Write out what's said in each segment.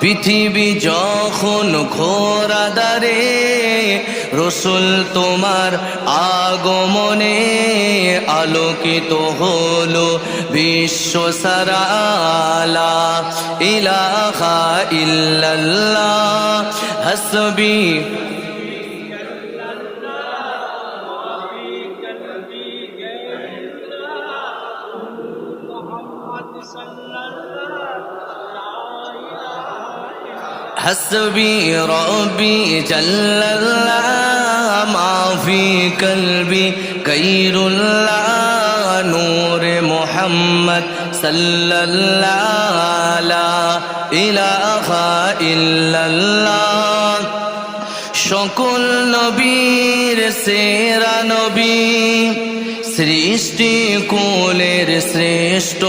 পৃথিবী যখন ঘোরা দারে রসুল তোমার আগমনে আলোকিত হলো বিশ্ব সারালা। ইলাহা ইল্লাল্লাহ হাসবি। حسبي ربي جل الله ما في قلبي غير الله نور محمد صلى الله لا إله إلا الله সকল নবীর সেরা নবী সৃষ্টি কুলের শ্রেষ্ঠ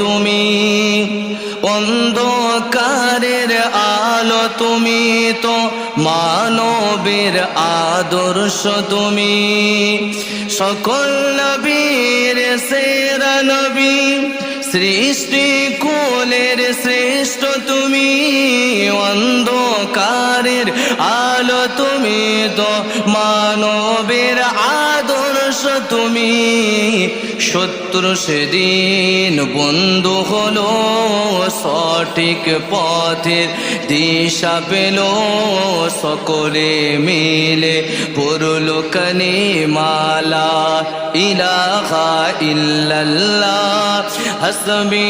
তুমি অন্ধকারের আলো তুমি তো মানবের আদর্শ তুমি। সকল নবীর সেরা নবী, সৃষ্টি কুলের শ্রেষ্ঠ তুমি। অন্ধকারের আলো তুমি তো মানবের আদর্শ তুমি। শত্রু সেদিন বন্ধু হলো, সঠিক পথের দিশা পেল। সকলে মিলে পড়ল কানে মালা ইলাহা ইল্লাল্লাহ। হাসবি